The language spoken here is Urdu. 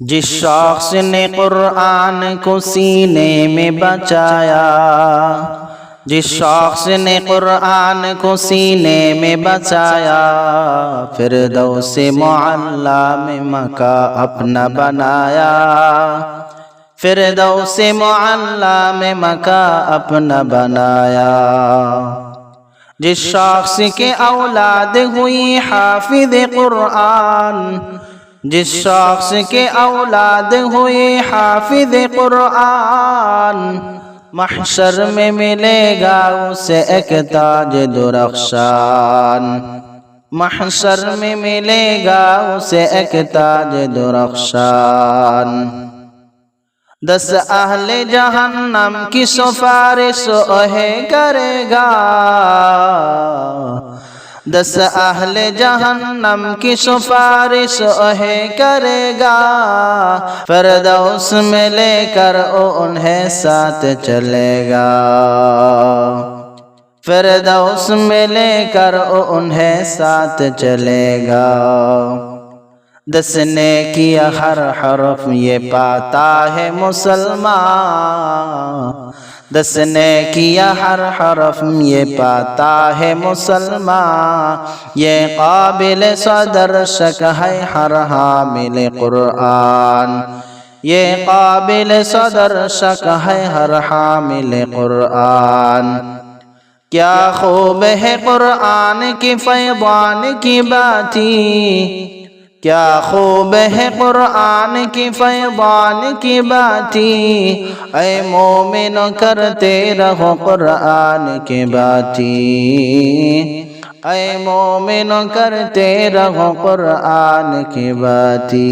جس شخص نے قرآن کو سینے میں بچایا۔ جس شخص نے قرآن کو سینے میں بچایا۔ پھر دو سے معلّہ میں مکہ اپنا بنایا۔ پھر دو سے معلّہ میں مکہ اپنا بنایا۔ جس شخص کے اولاد ہوئی حافظ قرآن۔ جس شخص کے اولاد ہوئی حافظ قرآن، محشر میں ملے گا اسے ایک تاج درخشان۔ محشر میں ملے گا اسے ایک تاج درخشان۔ دس اہل جہنم کی سفارش اوہے کرے گا۔ دس اہل جہنم کی سفارش اوہے کرے گا۔ فردوس میں لے کر انہیں ساتھ چلے گا۔ فردوس میں لے کر او انہیں ساتھ چلے گا۔ دس نے کیا ہر حرف یہ پاتا ہے مسلمان۔ دس نے کیا ہر حرف یہ پاتا ہے مسلمان، یہ قابل صدر شک ہے ہر حامل قرآن۔ یہ قابل صدر شک ہے ہر حامل قرآن۔ کیا خوب ہے قرآن کی فیضان کی باتی کیا خوب ہے قرآن کی فیضان کی باتی اے مومن کرتے رہو قرآن کی باتی اے مومن کرتے رہو قرآن کی باتی